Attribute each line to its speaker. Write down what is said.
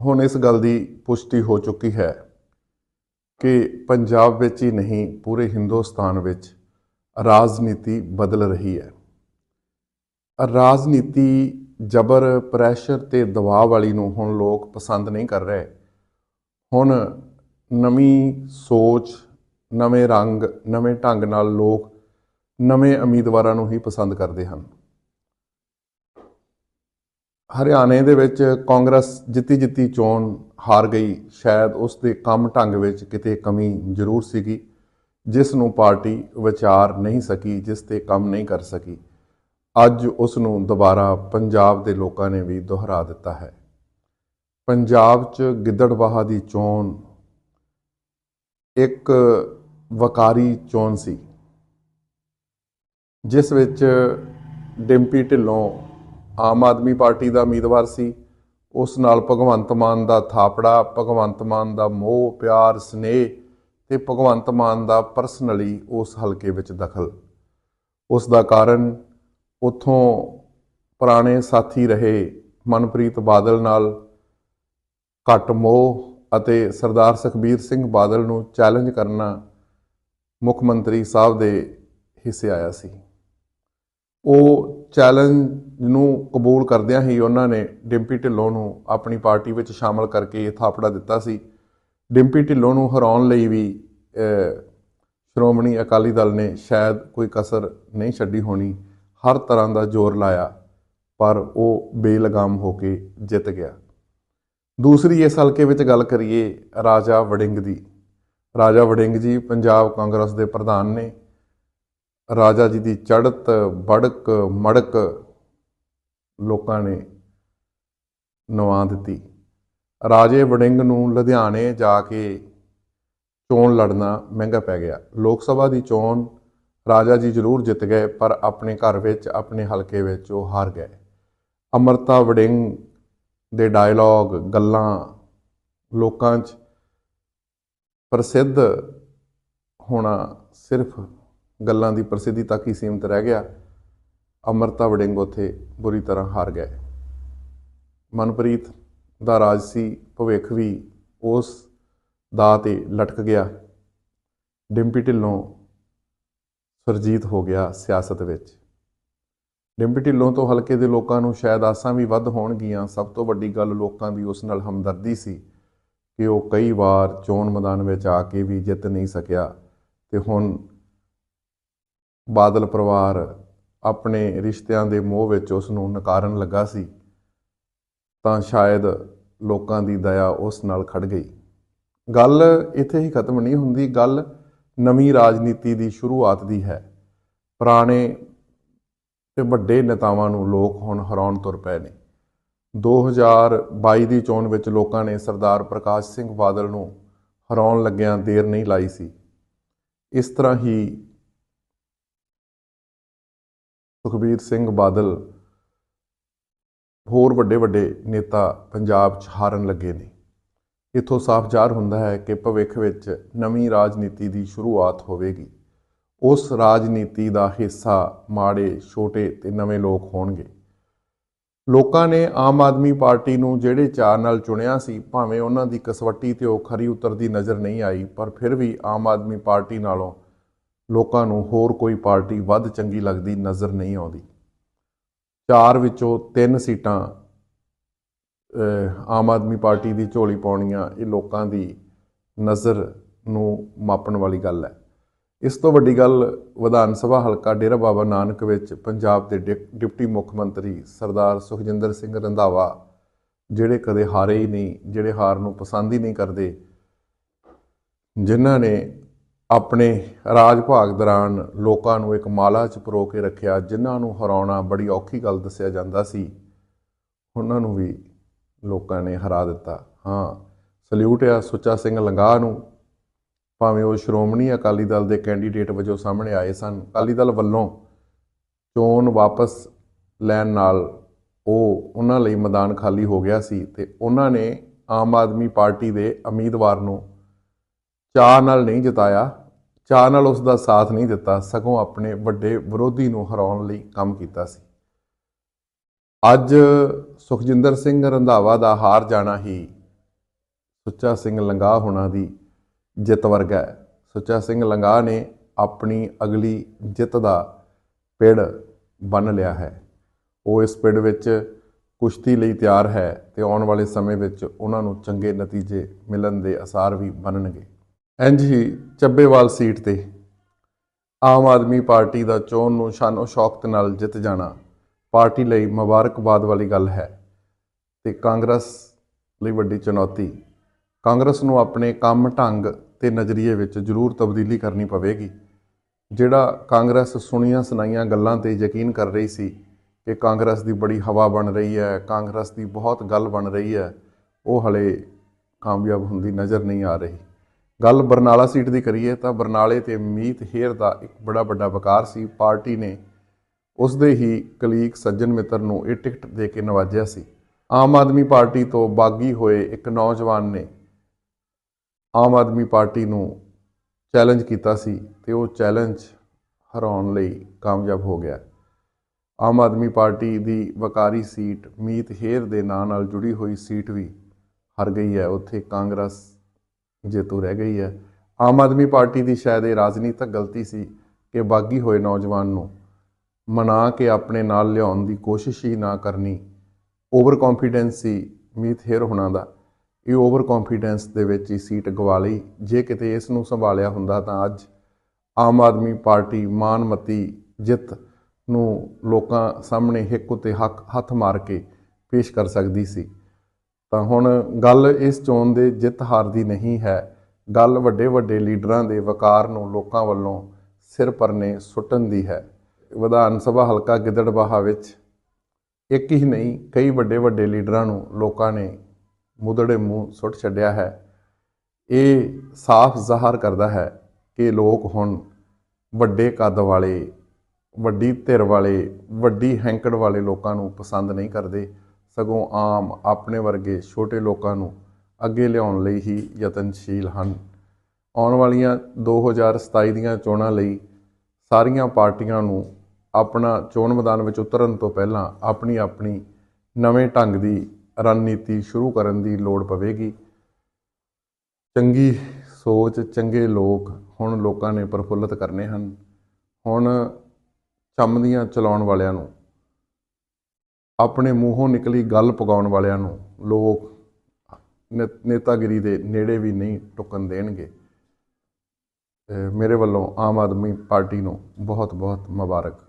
Speaker 1: ਹੁਣ ਇਸ ਗੱਲ ਦੀ ਪੁਸ਼ਟੀ ਹੋ ਚੁੱਕੀ ਹੈ ਕਿ ਪੰਜਾਬ ਵਿੱਚ ਹੀ ਨਹੀਂ, ਪੂਰੇ ਹਿੰਦੁਸਤਾਨ ਵਿੱਚ ਰਾਜਨੀਤੀ ਬਦਲ ਰਹੀ ਹੈ। ਰਾਜਨੀਤੀ ਜ਼ਬਰ ਪ੍ਰੈਸ਼ਰ ਤੇ ਦਬਾਅ ਵਾਲੀ ਨੂੰ ਹੁਣ ਲੋਕ ਪਸੰਦ ਨਹੀਂ ਕਰ ਰਹੇ। ਹੁਣ ਨਵੀਂ ਸੋਚ, ਨਵੇਂ ਰੰਗ, ਨਵੇਂ ਢੰਗ ਨਾਲ ਲੋਕ ਨਵੇਂ ਉਮੀਦਵਾਰਾਂ ਨੂੰ ਹੀ ਪਸੰਦ ਕਰਦੇ ਹਨ। ਹਰਿਆਣੇ ਦੇ ਵਿੱਚ ਕਾਂਗਰਸ ਜਿੱਤੀ ਜਿੱਤੀ ਚੋਣ ਹਾਰ ਗਈ। ਸ਼ਾਇਦ ਉਸ ਦੇ ਕੰਮ ਢੰਗ ਵਿੱਚ ਕਿਤੇ ਕਮੀ ਜ਼ਰੂਰ ਸੀਗੀ, ਜਿਸ ਨੂੰ ਪਾਰਟੀ ਵਿਚਾਰ ਨਹੀਂ ਸਕੀ, ਜਿਸ ਤੇ ਕੰਮ ਨਹੀਂ ਕਰ ਸਕੀ। ਅੱਜ ਉਸ ਨੂੰ ਦੁਬਾਰਾ ਪੰਜਾਬ ਦੇ ਲੋਕਾਂ ਨੇ ਵੀ ਦੁਹਰਾ ਦਿੱਤਾ ਹੈ। ਪੰਜਾਬ 'ਚ ਗਿੱਦੜਬਾਹਾ ਦੀ ਚੋਣ ਇੱਕ ਵਕਾਰੀ ਚੋਣ ਸੀ, ਜਿਸ ਵਿੱਚ ਡਿੰਪੀ ਢਿੱਲੋਂ ਆਮ ਆਦਮੀ ਪਾਰਟੀ ਦਾ ਉਮੀਦਵਾਰ ਸੀ। ਉਸ ਨਾਲ ਭਗਵੰਤ ਮਾਨ ਦਾ ਥਾਪੜਾ, ਭਗਵੰਤ ਮਾਨ ਦਾ ਮੋਹ, ਪਿਆਰ, ਸਨੇਹ ਤੇ ਭਗਵੰਤ ਮਾਨ ਦਾ ਪਰਸਨਲੀ ਉਸ ਹਲਕੇ ਵਿੱਚ ਦਖਲ। ਉਸ ਦਾ ਕਾਰਨ ਉਥੋਂ ਪੁਰਾਣੇ ਸਾਥੀ ਰਹੇ ਮਨਪ੍ਰੀਤ ਬਾਦਲ ਨਾਲ ਘੱਟ ਮੋਹ ਅਤੇ ਸਰਦਾਰ ਸੁਖਬੀਰ ਸਿੰਘ ਬਾਦਲ ਨੂੰ ਚੈਲੰਜ ਕਰਨਾ ਮੁੱਖ ਮੰਤਰੀ ਸਾਹਿਬ ਦੇ ਹਿੱਸੇ ਆਇਆ ਸੀ। ਉਹ ਚੈਲੰਜ ਨੂੰ ਕਬੂਲ ਕਰਦਿਆਂ ਹੀ ਉਹਨਾਂ ਨੇ ਡਿੰਪੀ ਢਿੱਲੋਂ ਨੂੰ ਆਪਣੀ ਪਾਰਟੀ ਵਿੱਚ ਸ਼ਾਮਲ ਕਰਕੇ ਇਹ ਥਾਪੜਾ ਦਿੱਤਾ ਸੀ। ਡਿੰਪੀ ਢਿੱਲੋਂ ਨੂੰ ਹਰਾਉਣ ਲਈ ਵੀ ਸ਼੍ਰੋਮਣੀ ਅਕਾਲੀ ਦਲ ਨੇ ਸ਼ਾਇਦ ਕੋਈ ਕਸਰ ਨਹੀਂ ਛੱਡੀ ਹੋਣੀ। ਹਰ ਤਰ੍ਹਾਂ ਦਾ ਜ਼ੋਰ ਲਾਇਆ, ਪਰ ਉਹ ਬੇਲਗਾਮ ਹੋ ਕੇ ਜਿੱਤ ਗਿਆ। ਦੂਸਰੀ ਇਸ ਹਲਕੇ ਵਿੱਚ ਗੱਲ ਕਰੀਏ ਰਾਜਾ ਵੜਿੰਗ ਦੀ। ਰਾਜਾ ਵੜਿੰਗ ਜੀ ਪੰਜਾਬ ਕਾਂਗਰਸ ਦੇ ਪ੍ਰਧਾਨ ਨੇ ਰਾਜਾ ਜੀ ਦੀ ਚੜ੍ਹਤ, ਬੜਕ, ਮੜਕ ਲੋਕਾਂ ਨੇ ਨਵਾ ਦਿੱਤੀ। ਰਾਜੇ ਵੜਿੰਗ ਨੂੰ ਲੁਧਿਆਣੇ ਜਾ ਕੇ ਚੋਣ ਲੜਨਾ ਮਹਿੰਗਾ ਪੈ ਗਿਆ। ਲੋਕ ਸਭਾ ਦੀ ਚੋਣ ਰਾਜਾ ਜੀ ਜ਼ਰੂਰ ਜਿੱਤ ਗਏ, ਪਰ ਆਪਣੇ ਘਰ ਵਿੱਚ, ਆਪਣੇ ਹਲਕੇ ਵਿੱਚ ਉਹ ਹਾਰ ਗਏ। ਅਮਰਤਾ ਵੜਿੰਗ ਦੇ ਡਾਇਲੌਗ ਗੱਲਾਂ ਲੋਕਾਂ 'ਚ ਪ੍ਰਸਿੱਧ ਹੋਣਾ ਸਿਰਫ ਗੱਲਾਂ ਦੀ ਪ੍ਰਸਿੱਧੀ ਤੱਕ ਹੀ ਸੀਮਿਤ ਰਹਿ ਗਿਆ। ਅਮਰਤਾ ਵੜਿੰਗ ਉੱਥੇ ਬੁਰੀ ਤਰ੍ਹਾਂ ਹਾਰ ਗਏ। ਮਨਪ੍ਰੀਤ ਦਾ ਰਾਜ ਸੀ, ਭਵਿੱਖ ਵੀ ਉਸ ਦਾ ਤੇ ਲਟਕ ਗਿਆ। ਡਿੰਪੀ ਢਿੱਲੋਂ ਸਰਜੀਤ ਹੋ ਗਿਆ ਸਿਆਸਤ ਵਿੱਚ। ਡਿੰਪੀ ਢਿੱਲੋਂ ਤੋਂ ਹਲਕੇ ਦੇ ਲੋਕਾਂ ਨੂੰ ਸ਼ਾਇਦ ਆਸਾਂ ਵੀ ਵੱਧ ਹੋਣਗੀਆਂ। ਸਭ ਤੋਂ ਵੱਡੀ ਗੱਲ ਲੋਕਾਂ ਦੀ ਉਸ ਨਾਲ ਹਮਦਰਦੀ ਸੀ ਕਿ ਉਹ ਕਈ ਵਾਰ ਚੋਣ ਮੈਦਾਨ ਵਿੱਚ ਆ ਕੇ ਵੀ ਜਿੱਤ ਨਹੀਂ ਸਕਿਆ ਤੇ ਹੁਣ ਬਾਦਲ ਪਰਿਵਾਰ ਆਪਣੇ ਰਿਸ਼ਤਿਆਂ ਦੇ ਮੋਹ ਵਿੱਚ ਉਸ ਨੂੰ ਨਕਾਰਨ ਲੱਗਾ ਸੀ, ਤਾਂ ਸ਼ਾਇਦ ਲੋਕਾਂ ਦੀ ਦਇਆ ਉਸ ਨਾਲ ਖੜ ਗਈ। ਗੱਲ ਇੱਥੇ ਹੀ ਖਤਮ ਨਹੀਂ ਹੁੰਦੀ, ਗੱਲ ਨਵੀਂ ਰਾਜਨੀਤੀ ਦੀ ਸ਼ੁਰੂਆਤ ਦੀ ਹੈ। ਪੁਰਾਣੇ ਤੇ ਵੱਡੇ ਨੇਤਾਵਾਂ ਨੂੰ ਲੋਕ ਹੁਣ ਹਰਾਉਣ ਤੁਰ ਪਏ ਨੇ। 2022 ਦੀ ਚੋਣ ਵਿੱਚ ਲੋਕਾਂ ਨੇ ਸਰਦਾਰ ਪ੍ਰਕਾਸ਼ ਸਿੰਘ ਬਾਦਲ ਨੂੰ ਹਰਾਉਣ ਲੱਗਿਆਂ ਦੇਰ ਨਹੀਂ ਲਾਈ ਸੀ। ਇਸ ਤਰ੍ਹਾਂ ਹੀ ਸੁਖਬੀਰ ਸਿੰਘ ਬਾਦਲ ਹੋਰ ਵੱਡੇ ਵੱਡੇ ਨੇਤਾ ਪੰਜਾਬ 'ਚ ਹਾਰਨ ਲੱਗੇ ਨੇ। ਇਥੋਂ ਸਾਫ਼ ਜ਼ਾਹਰ ਹੁੰਦਾ ਹੈ ਕਿ ਭਵਿੱਖ ਵਿੱਚ ਨਵੀਂ ਰਾਜਨੀਤੀ ਦੀ ਸ਼ੁਰੂਆਤ ਹੋਵੇਗੀ। ਉਸ ਰਾਜਨੀਤੀ ਦਾ ਹਿੱਸਾ ਮਾੜੇ, ਛੋਟੇ ਤੇ ਨਵੇਂ ਲੋਕ ਹੋਣਗੇ। ਲੋਕਾਂ ਨੇ ਆਮ ਆਦਮੀ ਪਾਰਟੀ ਨੂੰ ਜਿਹੜੇ ਚਾਰ ਨਾਲ ਚੁਣਿਆ ਸੀ, ਭਾਵੇਂ ਉਹਨਾਂ ਦੀ ਕਸਵੱਟੀ ਤੇ ਉਹ ਖਰੀ ਉਤਰਦੀ ਨਜ਼ਰ ਨਹੀਂ ਆਈ, ਪਰ ਫਿਰ ਵੀ ਆਮ ਆਦਮੀ ਪਾਰਟੀ ਨਾਲੋਂ ਲੋਕਾਂ ਨੂੰ ਹੋਰ ਕੋਈ ਪਾਰਟੀ ਵੱਧ ਚੰਗੀ ਲੱਗਦੀ ਨਜ਼ਰ ਨਹੀਂ ਆਉਂਦੀ। ਚਾਰ ਵਿੱਚੋਂ ਤਿੰਨ ਸੀਟਾਂ ਆਮ ਆਦਮੀ ਪਾਰਟੀ ਦੀ ਝੋਲੀ ਪਾਉਣੀਆਂ, ਇਹ ਲੋਕਾਂ ਦੀ ਨਜ਼ਰ ਨੂੰ ਮਾਪਣ ਵਾਲੀ ਗੱਲ ਹੈ। ਇਸ ਤੋਂ ਵੱਡੀ ਗੱਲ ਵਿਧਾਨ ਸਭਾ ਹਲਕਾ ਡੇਰਾ ਬਾਬਾ ਨਾਨਕ ਵਿੱਚ ਪੰਜਾਬ ਦੇ ਡਿਪ- ਡਿਪਟੀ ਮੁੱਖ ਮੰਤਰੀ ਸਰਦਾਰ ਸੁਖਜਿੰਦਰ ਸਿੰਘ ਰੰਧਾਵਾ, ਜਿਹੜੇ ਕਦੇ ਹਾਰੇ ਹੀ ਨਹੀਂ, ਜਿਹੜੇ ਹਾਰ ਨੂੰ ਪਸੰਦ ਹੀ ਨਹੀਂ ਕਰਦੇ, ਜਿਨ੍ਹਾਂ ਨੇ ਆਪਣੇ ਰਾਜ ਭਾਗ ਦੌਰਾਨ ਲੋਕਾਂ ਨੂੰ ਇੱਕ ਮਾਲਾ 'ਚ ਪਰੋ ਕੇ ਰੱਖਿਆ, ਜਿਨ੍ਹਾਂ ਨੂੰ ਹਰਾਉਣਾ ਬੜੀ ਔਖੀ ਗੱਲ ਦੱਸਿਆ ਜਾਂਦਾ ਸੀ। ਉਹਨਾਂ ਨੂੰ ਵੀ ਲੋਕਾਂ ਨੇ ਹਰਾ ਦਿੱਤਾ। ਹਾਂ, ਸਲੂਟ ਆ ਸੁੱਚਾ ਸਿੰਘ ਲੰਗਾਹ ਨੂੰ। ਭਾਵੇਂ ਉਹ ਸ਼੍ਰੋਮਣੀ ਅਕਾਲੀ ਦਲ ਦੇ ਕੈਂਡੀਡੇਟ ਵਜੋਂ ਸਾਹਮਣੇ ਆਏ ਸਨ, ਅਕਾਲੀ ਦਲ ਵੱਲੋਂ ਚੋਣ ਵਾਪਸ ਲੈਣ ਨਾਲ ਉਹ ਉਹਨਾਂ ਲਈ ਮੈਦਾਨ ਖਾਲੀ ਹੋ ਗਿਆ ਸੀ ਤੇ ਉਹਨਾਂ ਨੇ ਆਮ ਆਦਮੀ ਪਾਰਟੀ ਦੇ ਉਮੀਦਵਾਰ ਨੂੰ ਚਾਹ ਨਾਲ ਨਹੀਂ ਜਿਤਾਇਆ ਚਾਹ ਨਾਲ ਉਸ ਦਾ ਸਾਥ ਨਹੀਂ ਦਿੱਤਾ, ਸਗੋਂ ਆਪਣੇ ਵੱਡੇ ਵਿਰੋਧੀ ਨੂੰ ਹਰਾਉਣ ਲਈ ਕੰਮ ਕੀਤਾ ਸੀ। ਅੱਜ ਸੁਖਜਿੰਦਰ ਸਿੰਘ ਰੰਧਾਵਾ ਦਾ ਹਾਰ ਜਾਣਾ ਹੀ ਸੁੱਚਾ ਸਿੰਘ ਲੰਗਾਹ ਹੋਣਾ ਦੀ ਜਿੱਤ ਵਰਗਾ ਹੈ। ਸੁੱਚਾ ਸਿੰਘ ਲੰਗਾਹ ਨੇ ਆਪਣੀ ਅਗਲੀ ਜਿੱਤ ਦਾ ਪਿੜ ਬੰਨ ਲਿਆ ਹੈ। ਉਹ ਇਸ ਪਿੜ ਵਿੱਚ ਕੁਸ਼ਤੀ ਲਈ ਤਿਆਰ ਹੈ ਤੇ ਆਉਣ ਵਾਲੇ ਸਮੇਂ ਵਿੱਚ ਉਹਨਾਂ ਨੂੰ ਚੰਗੇ ਨਤੀਜੇ ਮਿਲਣ ਦੇ ਅਸਾਰ ਵੀ ਬਣਨਗੇ ਇੰਝ ਹੀ ਚੱਬੇਵਾਲ ਸੀਟ ਤੇ ਆਮ ਆਦਮੀ ਪਾਰਟੀ ਦਾ ਚੋਣ ਨੂੰ ਸ਼ਾਨੋ ਸ਼ੌਕਤ ਨਾਲ ਜਿੱਤ ਜਾਣਾ ਪਾਰਟੀ ਲਈ ਮੁਬਾਰਕਬਾਦ ਵਾਲੀ ਗੱਲ ਹੈ ਤੇ ਕਾਂਗਰਸ ਲਈ ਵੱਡੀ ਚੁਣੌਤੀ। ਕਾਂਗਰਸ ਨੂੰ ਆਪਣੇ ਕੰਮ ਢੰਗ ਤੇ ਨਜ਼ਰੀਏ ਵਿੱਚ ਜ਼ਰੂਰ ਤਬਦੀਲੀ ਕਰਨੀ ਪਵੇਗੀ। ਜਿਹੜਾ ਕਾਂਗਰਸ ਸੁਣੀਆਂ ਸੁਣਾਈਆਂ ਗੱਲਾਂ ਤੇ ਯਕੀਨ ਕਰ ਰਹੀ ਸੀ ਕਿ ਕਾਂਗਰਸ ਦੀ ਬੜੀ ਹਵਾ ਬਣ ਰਹੀ ਹੈ, ਕਾਂਗਰਸ ਦੀ ਬਹੁਤ ਗੱਲ ਬਣ ਰਹੀ ਹੈ, ਉਹ ਹਲੇ ਕਾਮਯਾਬ ਹੁੰਦੀ ਨਜ਼ਰ ਨਹੀਂ ਆ ਰਹੀ। ਗੱਲ ਬਰਨਾਲਾ ਸੀਟ ਦੀ ਕਰੀਏ ਤਾਂ ਬਰਨਾਲੇ ਤੇ ਮੀਤ ਹੇਰ ਦਾ ਇੱਕ ਬੜਾ ਵੱਡਾ ਵਕਾਰ ਸੀ। ਪਾਰਟੀ ਨੇ ਉਸ ਦੇ ਹੀ ਕਲੀਗ ਸੱਜਣ ਮਿੱਤਰ ਨੂੰ ਇਹ ਟਿਕਟ ਦੇ ਕੇ ਨਵਾਜਿਆ ਸੀ। ਆਮ ਆਦਮੀ ਪਾਰਟੀ ਤੋਂ ਬਾਗੀ ਹੋਏ ਇੱਕ ਨੌਜਵਾਨ ਨੇ ਆਮ ਆਦਮੀ ਪਾਰਟੀ ਨੂੰ ਚੈਲੰਜ ਕੀਤਾ ਸੀ ਤੇ ਉਹ ਚੈਲੰਜ ਹਰਾਉਣ ਲਈ ਕਾਮਯਾਬ ਹੋ ਗਿਆ। ਆਮ ਆਦਮੀ ਪਾਰਟੀ ਦੀ ਵਕਾਰੀ ਸੀਟ ਮੀਤ ਹੇਰ ਦੇ ਨਾਂ ਨਾਲ ਜੁੜੀ ਹੋਈ ਸੀਟ ਵੀ ਹਰ ਗਈ ਹੈ। ਉੱਥੇ ਕਾਂਗਰਸ ਜੇਤੂ ਰਹਿ ਗਈ ਹੈ। ਆਮ ਆਦਮੀ ਪਾਰਟੀ ਦੀ ਸ਼ਾਇਦ ਇਹ ਰਾਜਨੀਤਿਕ ਗਲਤੀ ਸੀ ਕਿ ਬਾਗੀ ਹੋਏ ਨੌਜਵਾਨ ਨੂੰ ਮਨਾ ਕੇ ਆਪਣੇ ਨਾਲ ਲਿਆਉਣ ਦੀ ਕੋਸ਼ਿਸ਼ ਹੀ ਨਾ ਕਰਨੀ। ਓਵਰ ਕੌਨਫੀਡੈਂਸ ਸੀ ਮੀਤ ਹੇਰ ਹੋਣਾ ਦਾ। ਇਹ ਓਵਰ ਕੌਨਫੀਡੈਂਸ ਦੇ ਵਿੱਚ ਹੀ ਸੀਟ ਗਵਾ ਲਈ। ਜੇ ਕਿਤੇ ਇਸ ਨੂੰ ਸੰਭਾਲਿਆ ਹੁੰਦਾ ਤਾਂ ਅੱਜ ਆਮ ਆਦਮੀ ਪਾਰਟੀ ਮਾਨਮਤੀ ਜਿੱਤ ਨੂੰ ਲੋਕਾਂ ਸਾਹਮਣੇ ਹਿੱਕ ਉੱਤੇ ਹੱਕ ਹੱਥ ਮਾਰ ਕੇ ਪੇਸ਼ ਕਰ ਸਕਦੀ ਸੀ। ਤਾਂ ਹੁਣ ਗੱਲ ਇਸ ਚੋਣ ਦੇ ਜਿੱਤ ਹਾਰ ਦੀ ਨਹੀਂ ਹੈ। ਗੱਲ ਵੱਡੇ ਵੱਡੇ ਲੀਡਰਾਂ ਦੇ ਵਕਾਰ ਨੂੰ ਲੋਕਾਂ ਵੱਲੋਂ ਸਿਰ ਪਰਨੇ ਸੁੱਟਣ ਦੀ ਹੈ। ਵਿਧਾਨ ਸਭਾ ਹਲਕਾ ਗਿੱਦੜਬਾਹਾ ਵਿੱਚ ਇੱਕ ਹੀ ਨਹੀਂ, ਕਈ ਵੱਡੇ ਵੱਡੇ ਲੀਡਰਾਂ ਨੂੰ ਲੋਕਾਂ ਨੇ ਮੁਦੜੇ ਮੂੰਹ ਸੁੱਟ ਛੱਡਿਆ ਹੈ। ਇਹ ਸਾਫ਼ ਜ਼ਾਹਰ ਕਰਦਾ ਹੈ ਕਿ ਲੋਕ ਹੁਣ ਵੱਡੇ ਕੱਦ ਵਾਲੇ, ਵੱਡੀ ਧਿਰ ਵਾਲੇ, ਵੱਡੀ ਹੈਂਕੜ ਵਾਲੇ ਲੋਕਾਂ ਨੂੰ ਪਸੰਦ ਨਹੀਂ ਕਰਦੇ। ਸਗੋਂ ਆਮ ਆਪਣੇ ਵਰਗੇ ਛੋਟੇ ਲੋਕਾਂ ਨੂੰ ਅੱਗੇ ਲਿਆਉਣ ਲਈ ਹੀ ਯਤਨਸ਼ੀਲ ਹਨ। ਆਉਣ ਵਾਲੀਆਂ 2027 ਦੀਆਂ ਚੋਣਾਂ ਲਈ ਸਾਰੀਆਂ ਪਾਰਟੀਆਂ ਨੂੰ ਆਪਣਾ ਚੋਣ ਮੈਦਾਨ ਵਿੱਚ ਉਤਰਨ ਤੋਂ ਪਹਿਲਾਂ ਆਪਣੀ ਆਪਣੀ ਨਵੇਂ ਢੰਗ ਦੀ ਰਣਨੀਤੀ ਸ਼ੁਰੂ ਕਰਨ ਦੀ ਲੋੜ ਪਵੇਗੀ। ਚੰਗੀ ਸੋਚ, ਚੰਗੇ ਲੋਕ ਹੁਣ ਲੋਕਾਂ ਨੇ ਪ੍ਰਫੁੱਲਤ ਕਰਨੇ ਹਨ। ਹੁਣ ਚੰਮਦੀਆਂ ਚਲਾਉਣ ਵਾਲਿਆਂ ਨੂੰ ਆਪਣੇ ਮੂੰਹੋਂ ਨਿਕਲੀ ਗੱਲ ਪਗਾਉਣ ਵਾਲਿਆਂ ਨੂੰ ਲੋਕ ਨੇ- ਨੇਤਾਗਿਰੀ ਦੇ ਨੇੜੇ ਵੀ ਨਹੀਂ ਟੁਕਣ ਦੇਣਗੇ। ਮੇਰੇ ਵੱਲੋਂ ਆਮ ਆਦਮੀ ਪਾਰਟੀ ਨੂੰ ਬਹੁਤ ਬਹੁਤ ਮੁਬਾਰਕ।